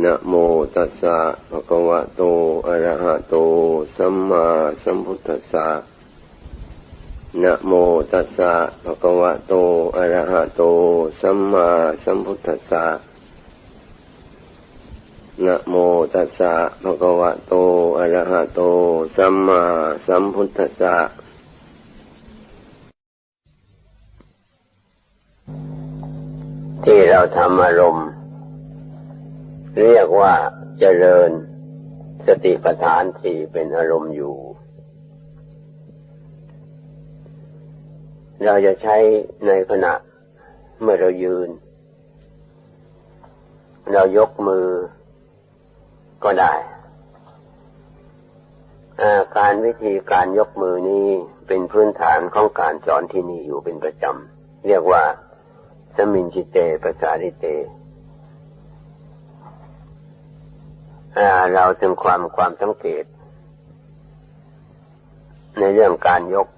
นะโมตัสสะภะคะวะโต อะระหะโต สัมมาสัมพุทธัสสะนะโมตัสสะภะคะวะโต อะระหะโต สัมมาสัมพุทธัสสะนะโมตัสสะภะคะวะโต อะระหะโต สัมมาสัมพุทธัสสะที่เราทำอารมณ์ เรียกว่าเจริญสติปัฏฐานสี่เป็นอารมณ์อยู่ เราจะใช้ในขณะเมื่อเรายืน เรายกมือก็ได้อาการวิธีการยกมือนี้เป็นพื้นฐานของการสอนที่นี่อยู่เป็นประจำ เรียกว่าสมินจิเตปสาริเต เราถึงความความสังเกต ในเรื่องการยก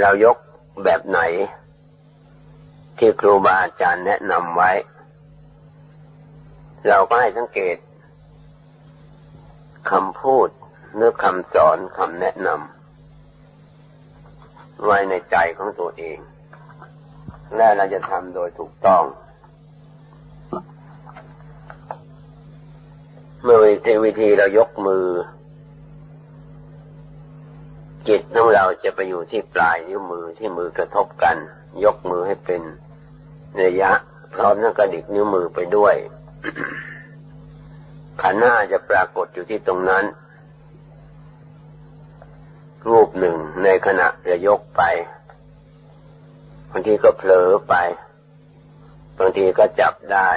เรายกแบบไหน ที่ครูบาอาจารย์แนะนำไว้ เราก็ให้สังเกตคำพูดหรือคำสอนคำแนะนำไว้ในใจของตัวเอง และเราจะทำโดยถูกต้อง เมื่อวิธีวิธีเรายกมือ จิตของเราจะไปอยู่ที่ปลายนิ้วมือที่มือกระทบกัน ยกมือให้เป็นระยะ พร้อมทั้งกระดิกนิ้วมือไปด้วยขันห้าจะปรากฏอยู่ที่ตรงนั้น รูปหนึ่งในขณะจะยกไปบางทีก็เผลอไปบางทีก็จับได้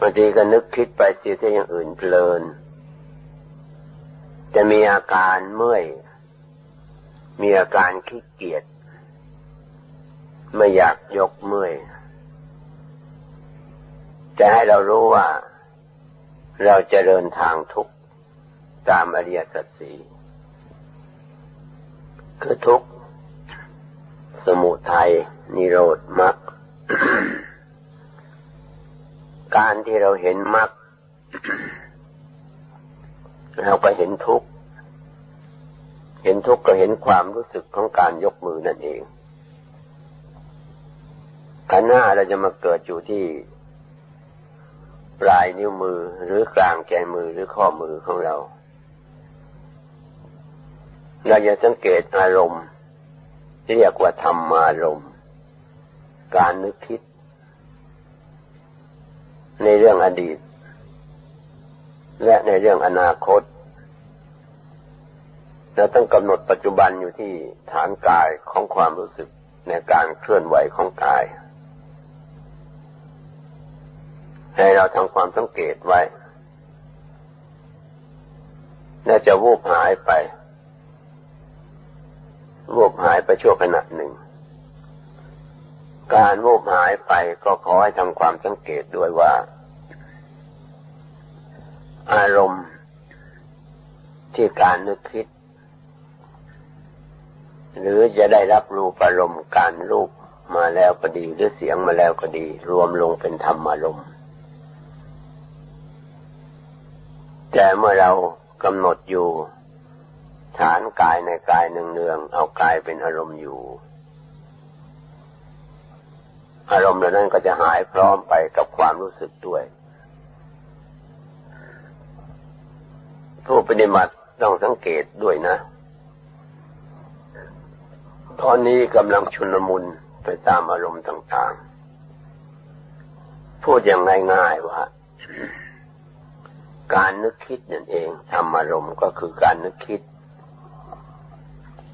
บางทีก็นึกคิดไปเสียที่อย่างอื่นเพลิน จะมีอาการเมื่อย มีอาการขี้เกียจ ไม่อยากยกเมื่อย จะให้เรารู้ว่า เราจะเดินทางทุกตามอริยสัจสีคือทุกสมุทัยนิโรธมรรค การที่เราเห็นมรรคเราก็เห็นทุกข์เห็นทุกข์ก็เห็นความรู้สึกของการยกมือนั่นเองขันหน้าเราจะมาเกิดอยู่ที่ปลายนิ้วมือหรือกลางแกนมือหรือข้อมือของเรา เราจะสังเกตอารมณ์ เรียกว่าธรรมารมณ์ การนึกคิด ในเรื่องอดีต และในเรื่องอนาคต เราต้องกำหนดปัจจุบันอยู่ที่ฐานกายของความรู้สึกในการเคลื่อนไหวของกาย ให้เราทำความสังเกตไว้ น่าจะวูบหายไป วูบหายไปชั่วขณะหนึ่ง การวูบหายไปก็ขอให้ทำความสังเกตด้วยว่า อารมณ์ที่การนึกคิด หรือจะได้รับรู้อารมณ์การรูปมาแล้วก็ดี หรือเสียงมาแล้วก็ดี รวมลงเป็นธรรมอารมณ์ แต่เมื่อเรากำหนดอยู่ ฐานกายในกายเนืองๆเอากายเป็นอารมณ์อยู่ อารมณ์เหล่านั้นก็จะหายพร้อมไปกับความรู้สึกด้วย ผู้ปฏิบัติต้องสังเกตด้วยนะ ตอนนี้กำลังชุนมุนไปตามอารมณ์ต่างๆ พูดอย่างง่ายๆว่าการนึกคิดนั่นเองทำอารมณ์ก็คือการนึกคิด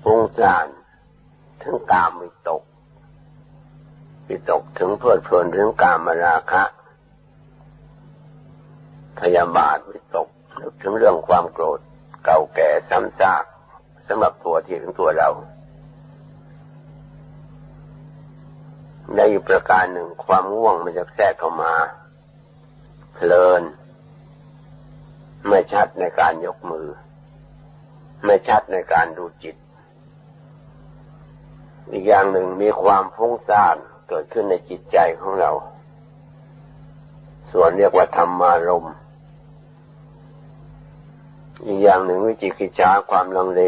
ฟุ้งซ่านถึงกามวิตกิตกถึงเพลิดเพลินถึงกามราคะพยาบาทวิตกนึกถึงเรื่องความโกรธเก่าแก่ซ้ำซากสำหรับตัวที่ถึงตัวเราในอีกประการหนึ่งความง่วงมันจะแทรกเข้ามา เพลิน ไม่ชัดในการยกมือ ไม่ชัดในการดูจิต อีกอย่างหนึ่งมีความฟุ้งซ่าน เกิดขึ้นในจิตใจของเรา ส่วนเรียกว่าธรรมารมอีกอย่างหนึ่งวิจิกิจฉาความลังเล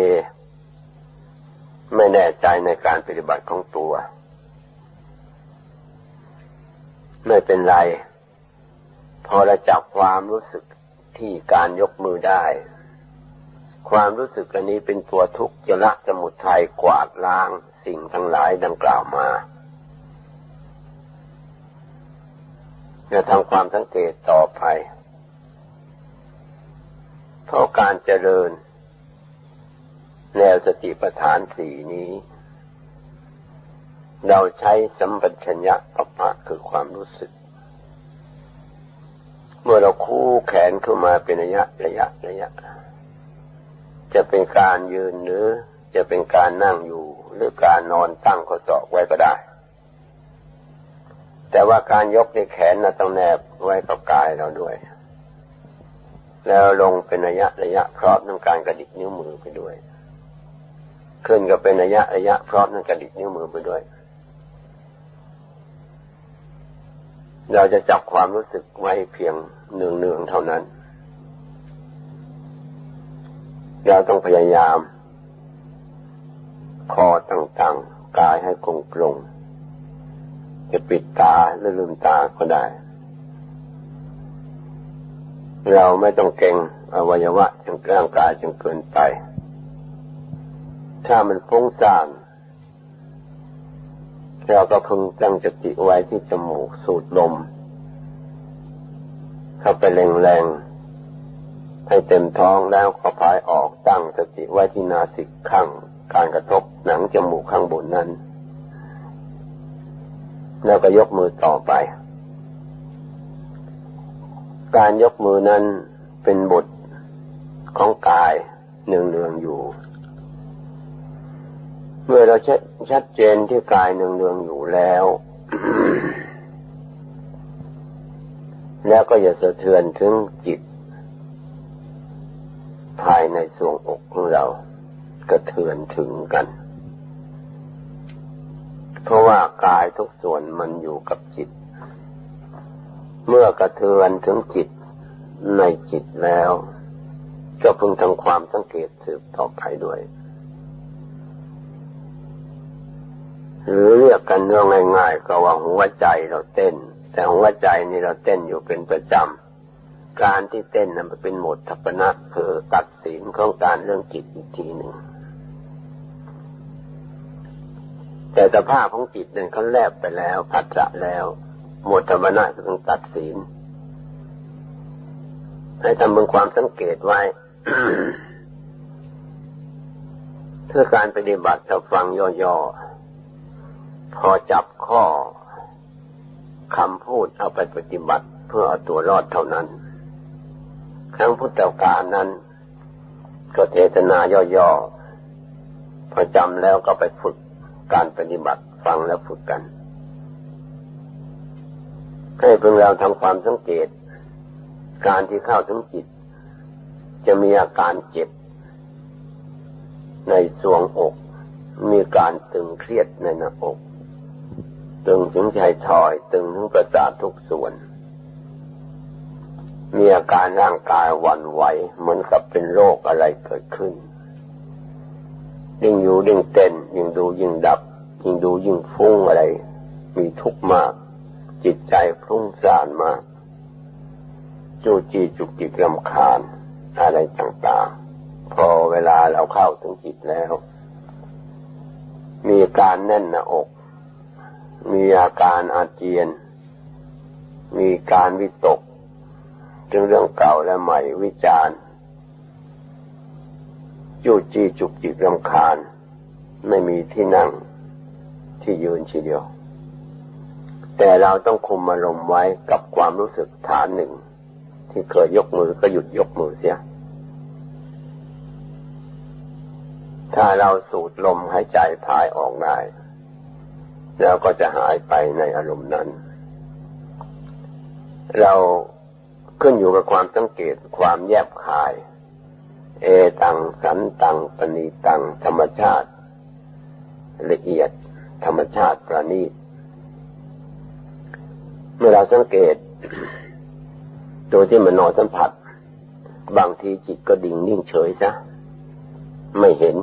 ไม่แน่ใจในการปฏิบัติของตัว ไม่เป็นไร พอเราจับความรู้สึกที่การยกมือได้ ความรู้สึกอันนี้เป็นตัวทุกข์จะละสมุทัยกวาดล้างสิ่งทั้งหลายดังกล่าวมา จะทำความสังเกตต่อไป เพราะการเจริญ แนวสติปัฏฐานสี่นี้ เราใช้สัมปชัญญะปะปะคือความรู้สึก เมื่อเราคู่แขนเข้ามาเป็นระยะระยะระยะ จะเป็นการยืนหรือจะเป็นการนั่งอยู่หรือการนอนตั้งข้อศอกไว้ก็ได้ แต่ว่าการยกในแขนนะต้องแนบไว้กับกายเราด้วย แล้วลงเป็นระยะระยะพร้อมทั้งการกระดิกนิ้วมือไปด้วย ขึ้นก็เป็นระยะระยะพร้อมทั้งกระดิกนิ้วมือไปด้วย เราจะจับความรู้สึกไว้เพียงเนืองเนืองๆเท่านั้น เราต้องพยายาม คอต่างๆ กายให้คงกรง จะปิดตาหรือลืมตาก็ได้ เราไม่ต้องเก่งอวัยวะจนร่างกายจนเกินไป ถ้ามันฟุ้งซ่านเราก็พึงตั้งสติไว้ที่จมูกสูดลม เข้าไปแรงๆให้เต็มท้องแล้วก็พายออกตั้งสติไว้ที่นาสิกข้าง การกระทบหนังจมูกข้างบนนั้น แล้วก็ยกมือต่อไป การยกมือนั้นเป็นบทของกายเนืองๆอยู่ เมื่อเราชัดชัดเจนที่กายเนืองๆอยู่แล้ว แล้วก็อย่าสะเทือนถึงจิต ภายในสวงอกของเรากระเทือนถึงกัน เพราะว่ากายทุกส่วนมันอยู่กับจิต เมื่อกระเทือนถึงจิตในจิตแล้ว ก็พึงทำความสังเกตสืบต่อไปด้วย หรือเรียกกันเรื่องง่ายๆก็ว่าหัวใจเราเต้น แต่หัวใจนี่เราเต้นอยู่เป็นประจำการที่เต้นนั้นเป็นหมดทัปนะคือตัดสินของการเรื่องจิตอีกทีหนึ่ง แต่สภาพของจิตนั้นเขาแลบไปแล้วพัฒระแล้วโหมดธรรมนะคือต้องตัดสินให้ทำเป็นความสังเกตไว้เพื่อการปฏิบัติถ้าฟังย่อๆพอจับข้อคำพูดเอาไปปฏิบัติเพื่อเอาตัวรอดเท่านั้น ครั้งพุทธกาลนั้น ก็เทศนาย่อๆพอจำแล้วก็ไปฝึก การปฏิบัติฟังแล้วฝึกกัน ให้เพิ่งเราทำความสังเกต การที่เข้าถึงจิต จะมีอาการเจ็บ ในสวงอก มีการตึงเครียดในหน้าอก ตึงถึงชายทอย ตึงถึงประสาททุกส่วน มีอาการร่างกายวันไหว เหมือนกับเป็นโรคอะไรเกิดขึ้นยิ่งอยู่ยิ่งเต้น ยิ่งดูยิ่งดับ ยิ่งดูยิ่งฟุ้งอะไร มีทุกข์มาก จิตใจฟุ้งซ่านมากจูจีจุกจิกรำคาญอะไรต่างๆ พอเวลาเราเข้าถึงจิตแล้ว มีการแน่นหน้าอก มีอาการอาเจียน มีการวิตกถึงเรื่องเก่าและใหม่วิจารณ์จูจีจุกจิกรำคาญ ไม่มีที่นั่งที่ยืนทีเดียว แต่เราต้องคุมอารมณ์ไว้กับความรู้สึกฐานหนึ่ง ที่เคยยกมือก็หยุดยกมือเสีย ถ้าเราสูดลมหายใจพายออกได้แล้วก็จะหายไปในอารมณ์นั้น เราขึ้นอยู่กับความสังเกตความแยบคาย เอตังสันตังปณีตังธรรมชาติ ละเอียด ธรรมชาติประณีต เมื่อเราสังเกต ตัวที่มโนสัมผัส บางทีจิตก็ดิ่งนิ่งเฉยซะไม่เห็น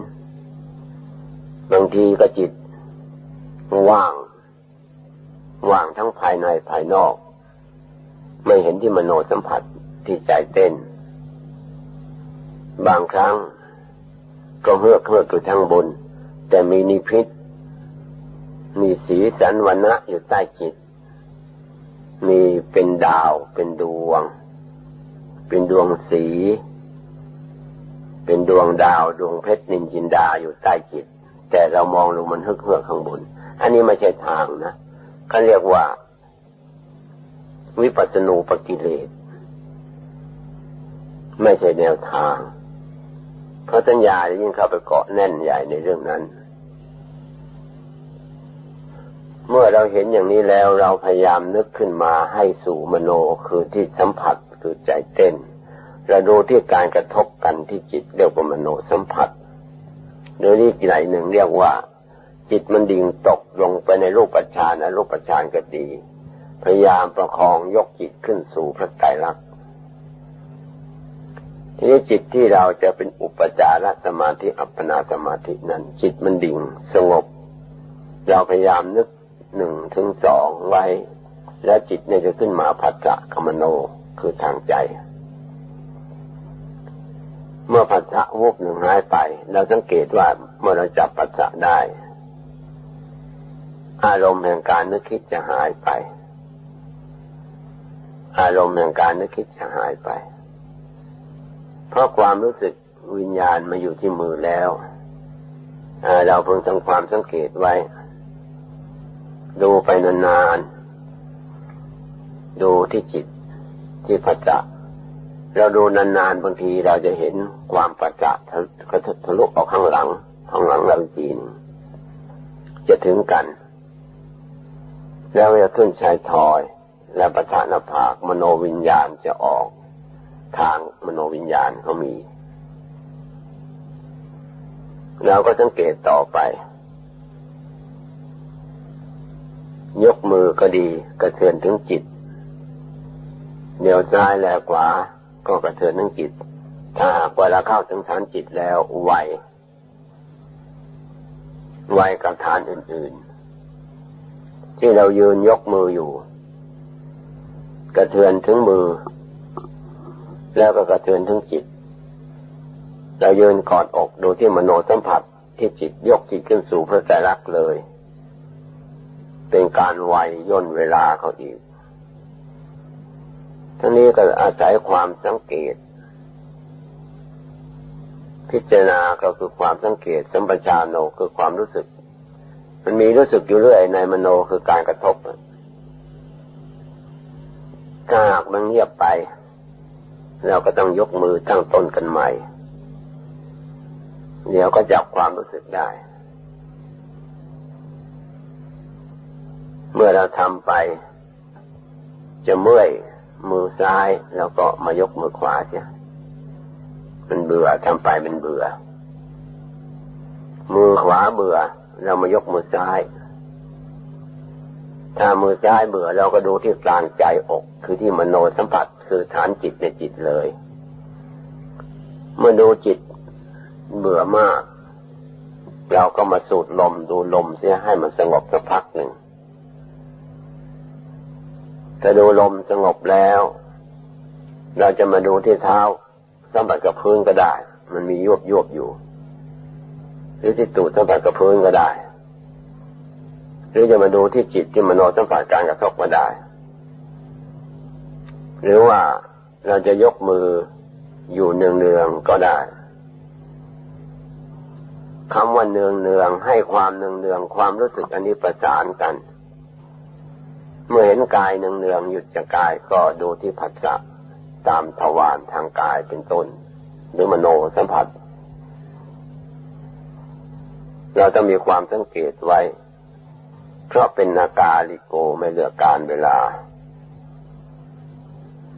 บางทีก็จิต ว่าง ว่างทั้งภายในภายนอก ไม่เห็นที่มโนสัมผัสที่ใจเต้น บางครั้ง ก็เฮือกเฮือกอยู่ทางบน แต่มีนิพิษ มีสีสันวันณะอยู่ใต้จิต มีเป็นดาวเป็นดวง เป็นดวงสี เป็นดวงดาวดวงเพชรนินจินดาอยู่ใต้จิต แต่เรามองลงมันเฮือกเฮือกข้างบน อันนี้ไม่ใช่ทางนะเขาเรียกว่าวิปัสสนูปกิเลสไม่ใช่แนวทาง เพราะสัญญาจะยิ่งเข้าไปเกาะแน่นใหญ่ในเรื่องนั้น เมื่อเราเห็นอย่างนี้แล้วเราพยายามนึกขึ้นมาให้สู่มโนคือที่สัมผัสคือใจเต้นเราดูที่การกระทบกันที่จิตเรียกว่ามโนสัมผัสโดยนี้ไหนหนึ่งเรียกว่า จิตมันดิ่งตกลงไปในรูปฌานอรูปฌานก็ดี พยายามประคองยกจิตขึ้นสู่พระไตรลักษณ์ทีนี้จิตที่เราจะเป็นอุปจารสมาธิอัปปนาสมาธินั้น จิตมันดิ่งสงบ เราพยายามนึก หนึ่งถึงสองไว้ แล้วจิตเนี่ยจะขึ้นมาผัสสะคมโนคือทางใจ เมื่อผัสสะวูบหนึ่งหายไป เราสังเกตว่าเมื่อเราจับผัสสะได้ อารมณ์แห่งการนึกคิดจะหายไป อารมณ์แห่งการนึกคิดจะหายไป เพราะความรู้สึกวิญญาณมาอยู่ที่มือแล้วเราเพิ่งทำความสังเกตไว้ ดูไปนานๆ ดูที่จิตที่ปัจจะเราดูนานๆบางทีเราจะเห็นความปัจจะทะทะลุออกข้างหลัง ข้างหลังเราจีน จะถึงกัน แล้วจะขึ้นชายทอย และประธานภาคมโนวิญญาณจะออก ทางมโนวิญญาณเขามี เราก็สังเกตต่อไป ยกมือก็ดี กระเทือนถึงจิตเดี๋ยวซ้ายแล้วขวา ก็กระเทือนถึงจิต ถ้าหากว่าเราเข้าถึงฐานจิตแล้วไวไวกับฐานอื่น ๆ ที่เรายืนยกมืออยู่ กระเทือนถึงมือ แล้วก็กระเทือนถึงจิต เรายืนกอดอกดูที่มโนสัมผัสที่จิตยกจิตขึ้นสู่พระใจรักเลย เป็นการไวย่นเวลาเขาอีก ทั้งนี้ก็อาศัยความสังเกต พิจารณาก็คือความสังเกต สัมปชานโนคือความรู้สึก มันมีรู้สึกอยู่เรื่อยในมโนคือการกระทบถ้าหากมันเงียบไป เราก็ต้องยกมือตั้งต้นกันใหม่ เดี๋ยวก็จับความรู้สึกได้ เมื่อเราทำไป จะเมื่อยมือซ้ายแล้วก็มายกมือขวาเสียมันเบื่อทำไปมันเบื่อ มือขวาเบื่อ เรามายกมือซ้าย ถ้ามือซ้ายเบื่อ เราก็ดูที่กลางใจอก คือที่มโนสัมผัสคือฐานจิตในจิตเลย เมื่อดูจิตเบื่อมาก เราก็มาสูดลมดูลมเสียให้มันสงบสักพักหนึ่ง ถ้าดูลมสงบแล้ว เราจะมาดูที่เท้าสัมผัสกับพื้นก็ได้ มันมียวบยวบอยู่ หรือที่ตูดสัมผัสกับพื้นก็ได้ หรือจะมาดูที่จิตที่มโนสัมผัสการกระทบก็ได้ หรือว่าเราจะยกมืออยู่เนืองๆก็ได้คำว่าเนืองเนืองให้ความเนืองเนืองความรู้สึกอันนี้ประสานกัน เมื่อเห็นกายเนืองเนืองหยุดจากกายก็ดูที่ผัสสะตามทวารทางกายเป็นต้น หรือมโนสัมผัส เราจะมีความสังเกตไว้ เพราะเป็นนาการลิโกไม่เลือกการเวลา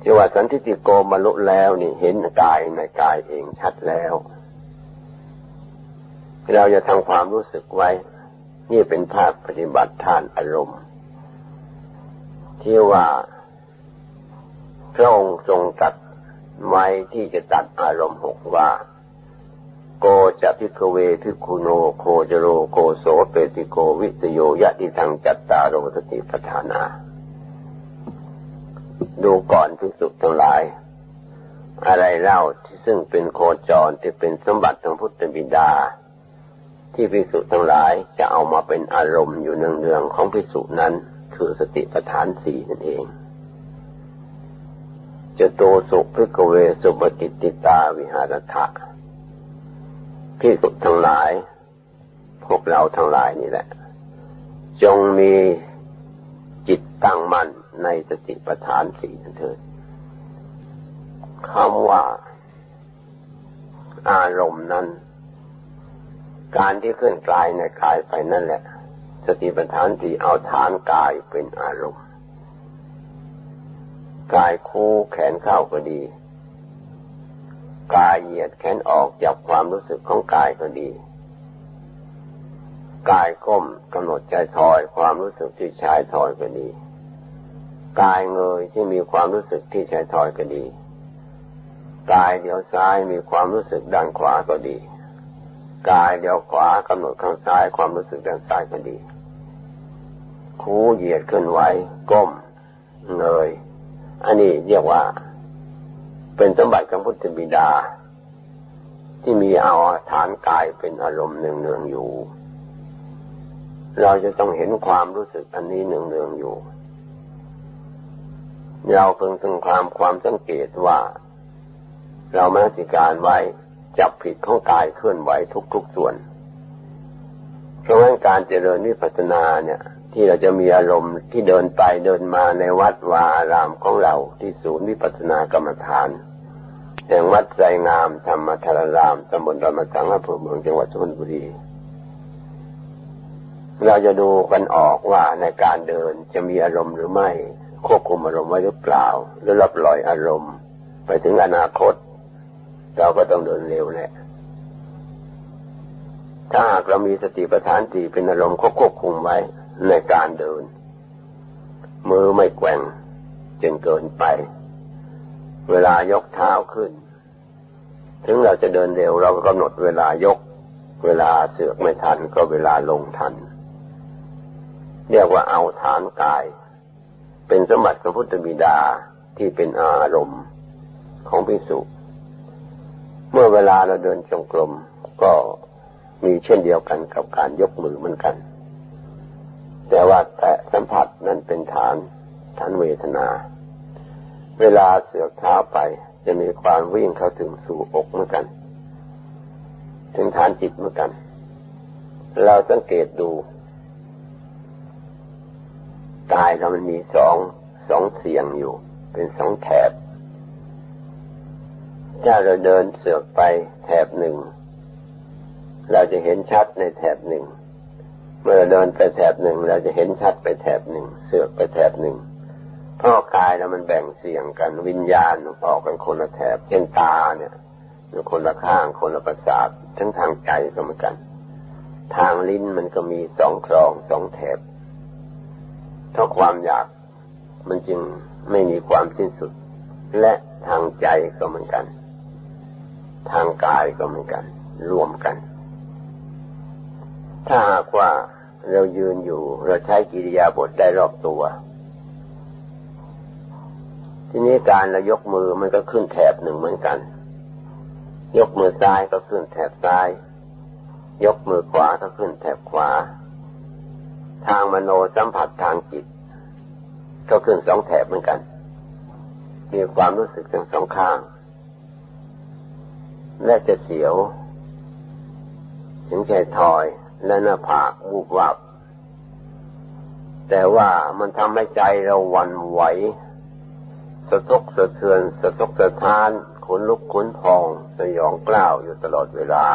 ที่ว่าสันทิติโกบรรลุแล้วนี่เห็นกายในกายเองชัดแล้ว เราจะทำความรู้สึกไว้ นี่เป็นภาคปฏิบัติทานอารมณ์ ที่ว่าพระองค์ทรงตัดไว้ที่จะตัดอารมณ์หกว่า โกจะพิกเวพิคุโนโคจโรโกโสเปติโกวิสโยยะติทังจัตตารโรสติปทานา ดูก่อนพิสุทั้งหลาย อะไรเล่าที่ซึ่งเป็นโคจรที่เป็นสมบัติของพุทธบิดา ที่พิสุทั้งหลายจะเอามาเป็นอารมณ์อยู่เนืองๆของพิสุนั้น คือสติปัฏฐานสี่นั่นเองจะโตสุพิกเวสุปฏิติตาวิหารถะพิสุทั้งหลาย พวกเราทั้งหลายนี่แหละ จงมีจิตตั้งมั่นในสติปัฏฐานสี่นั่นเถิดคำว่า อารมณ์นั้น การที่เคลื่อนกลายในกายไปนั่นแหละ สติปัฏฐานสี่เอาฐานกายเป็นอารมณ์ กายคู่แขนเข้าก็ดี กายเหยียดแขนออกจากความรู้สึกของกายก็ดี กายก้มกำหนดใจถอยความรู้สึกที่ชายถอยก็ดี กายเงยที่มีความรู้สึกที่ชายถอยก็ดี กายเดียวซ้ายมีความรู้สึกด้านขวาก็ดีกายเดียวขวากำหนดข้างซ้ายความรู้สึกด้านซ้ายก็ดี คูเหยียดขึ้นไหวก้มเงยอันนี้เรียกว่า เป็นสมบัติของพุทธบิดา ที่มีเอาฐานกายเป็นอารมณ์เนืองๆอยู่ เราจะต้องเห็นความรู้สึกอันนี้เนืองๆอยู่เราเพิ่งถึงความความสังเกตว่า เรามาสิการไว้จับผิดของกายเคลื่อนไหวทุกๆส่วน เพราะงั้นการเจริญวิปัสสนาเนี่ย ที่เราจะมีอารมณ์ที่เดินไปเดินมาในวัดวาอารามของเราที่ศูนย์วิปัสสนากรรมฐานแห่งวัดไรงามธรรมธารารามตำบลดอนมะสังอำเภอเมืองจังหวัดสุพรรณบุรี เราจะดูกันออกว่าในการเดินจะมีอารมณ์หรือไม่ ควบคุมอารมณ์ไว้หรือเปล่า หรือรับปล่อยอารมณ์ ไปถึงอนาคต เราก็ต้องเดินเร็วแหละถ้าหากเรามีสติปัฏฐานสี่เป็นอารมณ์ควบคุมไว้ ในการเดิน มือไม่แกว่งจนเกินไป เวลายกเท้าขึ้น ถึงเราจะเดินเร็วเราก็กำหนดเวลายก เวลาเสือกไม่ทันก็เวลาลงทัน เรียกว่าเอาฐานกาย เป็นสมบัติของพุทธบิดาที่เป็นอารมณ์ของพิสุเมื่อเวลาเราเดินจงกรมก็มีเช่นเดียวกันกับการยกมือเหมือนกัน ว่าแต่สัมผัสนั้นเป็นฐานฐานเวทนา เวลาเสือกเท้าไปจะมีความวิ่งเข้าถึงสู่อกเหมือนกัน ถึงฐานจิตเหมือนกัน เราสังเกตดูกายเรามันมีสองสองเสียงอยู่ เป็นสองแถบถ้าเราเดินเสือกไปแถบหนึ่ง เราจะเห็นชัดในแถบหนึ่ง เมื่อเดินไปแถบหนึ่งเราจะเห็นชัดไปแถบหนึ่งเสือกไปแถบหนึ่งเพราะกายเรามันแบ่งเสียงกันวิญญาณออกกันคนละแถบเช่นตาเนี่ยอยู่คนละข้างคนละประสาททั้งทางใจก็เหมือนกัน ทางลิ้นมันก็มีสองครองสองแถบเพราะความอยากมันจึงไม่มีความสิ้นสุด และทางใจก็เหมือนกัน ทางกายก็เหมือนกัน รวมกัน ถ้าหากว่า เรายืนอยู่ เราใช้กิริยาบทได้รอบตัว ทีนี้การเรายกมือมันก็ขึ้นแถบหนึ่งเหมือนกัน ยกมือซ้ายก็ขึ้นแถบซ้าย ยกมือขวาก็ขึ้นแถบขวา ทางมโนสัมผัสทางจิต ก็ขึ้นสองแถบเหมือนกัน มีความรู้สึกทั้งสองข้าง และจะเสียว ถึงใจทอย และหน้าผากบูบวับ แต่ว่ามันทำให้ใจเราหวันไหว สะทกสะเทือน สะทกสะท้านขนลุกขนพองสยองกล้าวอยู่ตลอดเวลา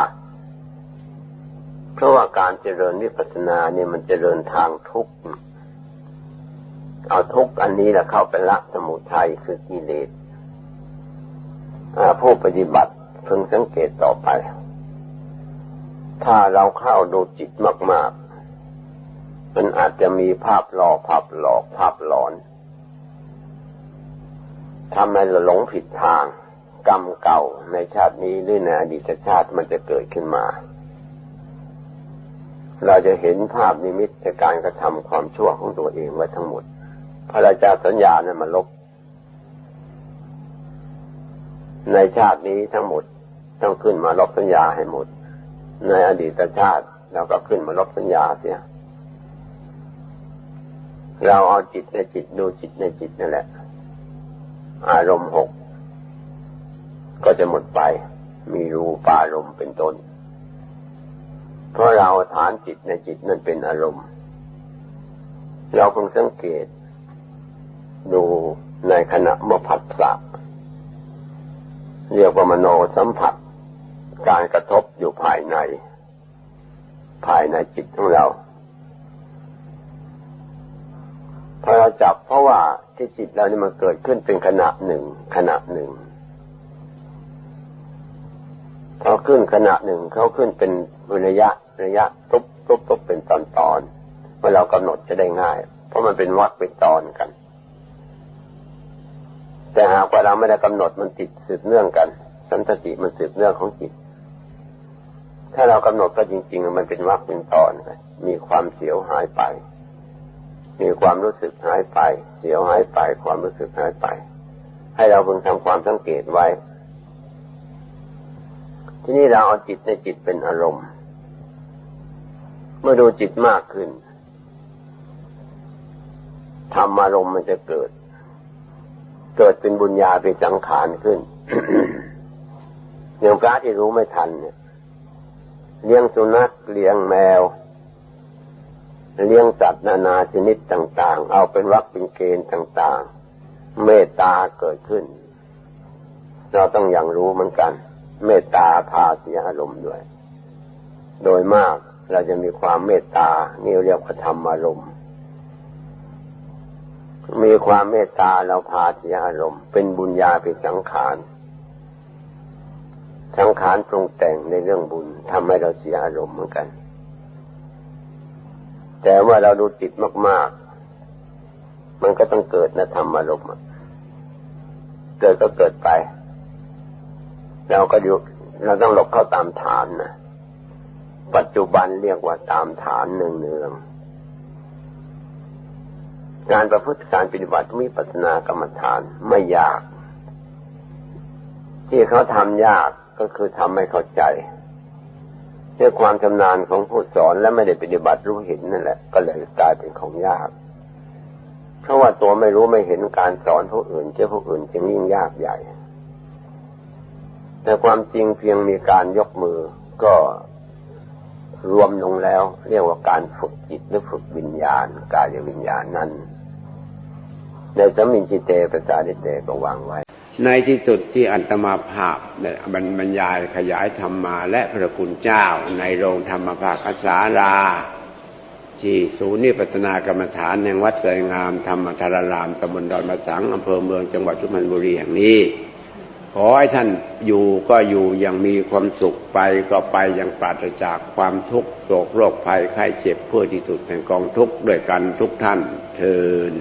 เพราะว่าการเจริญวิปัสสนาเนี่ยมันเจริญทางทุกข์เอาทุกข์อันนี้แหละเข้าไปละสมุทัยคือกิเลสผู้ปฏิบัติพึงสังเกตต่อไป ถ้าเราเข้าดูจิตมาก ๆ มันอาจจะมีภาพหลอกภาพหลอกภาพหลอนทำให้เราหลงผิดทาง กรรมเก่าในชาตินี้หรือในอดีตชาติมันจะเกิดขึ้นมา เราจะเห็นภาพนิมิตในการกระทำความชั่วของตัวเองไว้ทั้งหมด พระราชาสัญญาเนี่ยมันลบ ในชาตินี้ทั้งหมดต้องขึ้นมาลบสัญญาให้หมด ในอดีตชาติเราก็ขึ้นมาลบสัญญาเสีย เราเอาจิตในจิตดูจิตในจิตนั่นแหละ อารมณ์หก ก็จะหมดไป มีรูปารมณ์เป็นต้น เพราะเราฐานจิตในจิตนั่นเป็นอารมณ์ เราคงสังเกต ดูในขณะมผัสสะเรียกว่ามโนสัมผัส การกระทบอยู่ภายใน ภายในจิตของเราพอเราจับเพราะว่าที่จิตเรานี่มันเกิดขึ้นเป็นขณะหนึ่ง ขณะหนึ่งเขาขึ้นขณะหนึ่งเขาขึ้นเป็นระยะระยะทุบทุบทุบเป็นตอนตอนเมื่อเรากำหนดจะได้ง่าย เพราะมันเป็นวักเป็นตอนกัน แต่หากว่าเราไม่ได้กำหนดมันติดสืบเนื่องกัน สันตติมันสืบเนื่องของจิต ถ้าเรากำหนดก็จริง ๆ มันเป็นวักเป็นตอน มีความเสียวหายไป มีความรู้สึกหายไป เสียวหายไป ความรู้สึกหายไป ให้เราเพิ่งทำความสังเกตไว้ ที่นี่เราเอาจิตในจิตเป็นอารมณ์ เมื่อดูจิตมากขึ้นธรรมอารมณ์มันจะเกิด เกิดเป็นบุญญาเป็นสังขารขึ้นอย่างพระที่รู้ไม่ทันเนี่ย เลี้ยงสุนัขเลี้ยงแมว เลี้ยงสัตว์นานาชนิดต่าง ๆ เอาเป็นวักเป็นเกณฑ์ต่าง ๆ เมตตาเกิดขึ้น เราต้องอย่างรู้เหมือนกัน เมตตาพาเสียอารมณ์ด้วย โดยมากเราจะมีความเมตตา นี่เรียกว่าธรรมอารมณ์ มีความเมตตาเราพาเสียอารมณ์ เป็นบุญญาเป็นสังขาร สังขารปรุงแต่งในเรื่องบุญทำให้เราเสียอารมณ์เหมือนกัน แต่ว่าเราดูจิตมาก ๆ มันก็ต้องเกิดนะธรรมอารมณ์เกิดก็เกิดไป เราก็อยู่เราต้องหลบเข้าตามฐานนะปัจจุบันเรียกว่าตามฐานเนืองๆการประพฤติการปฏิบัติมีปัสนากรรมฐานไม่ยาก ที่เขาทำยาก ก็คือทำให้เข้าใจด้วยความชำนาญของผู้สอนและไม่ได้ปฏิบัติรู้เห็นนั่นแหละ ก็เลยกลายเป็นของยาก เพราะว่าตัวไม่รู้ไม่เห็นการสอนผู้อื่นเจ้าผู้อื่นจึงยิ่งยากใหญ่ แต่ความจริงเพียงมีการยกมือก็รวมลงแล้ว เรียกว่าการฝึกจิตหรือฝึกวิญญาณ กายวิญญาณนั้น ในสมินจิเตภาษาดิเตก็วางไว้ ในที่สุดที่อัตมาภาพได้บรรยายขยายธรรมมาและพระคุณเจ้าในโรงธรรมภาคสารา ที่ศูนย์นิพพานากรรมฐานแห่งวัดไสงามธรรมธารารามตำบลดอนมะสังอำเภอเมืองจังหวัดสุมพรบุรีแห่งนี้ ขอให้ท่านอยู่ก็อยู่อย่างมีความสุขไปก็ไปอย่างปราศจากความทุกข์โศกโรคภัยไข้เจ็บเพื่อที่สุดแห่งกองทุกข์ด้วยกันทุกท่านเทิน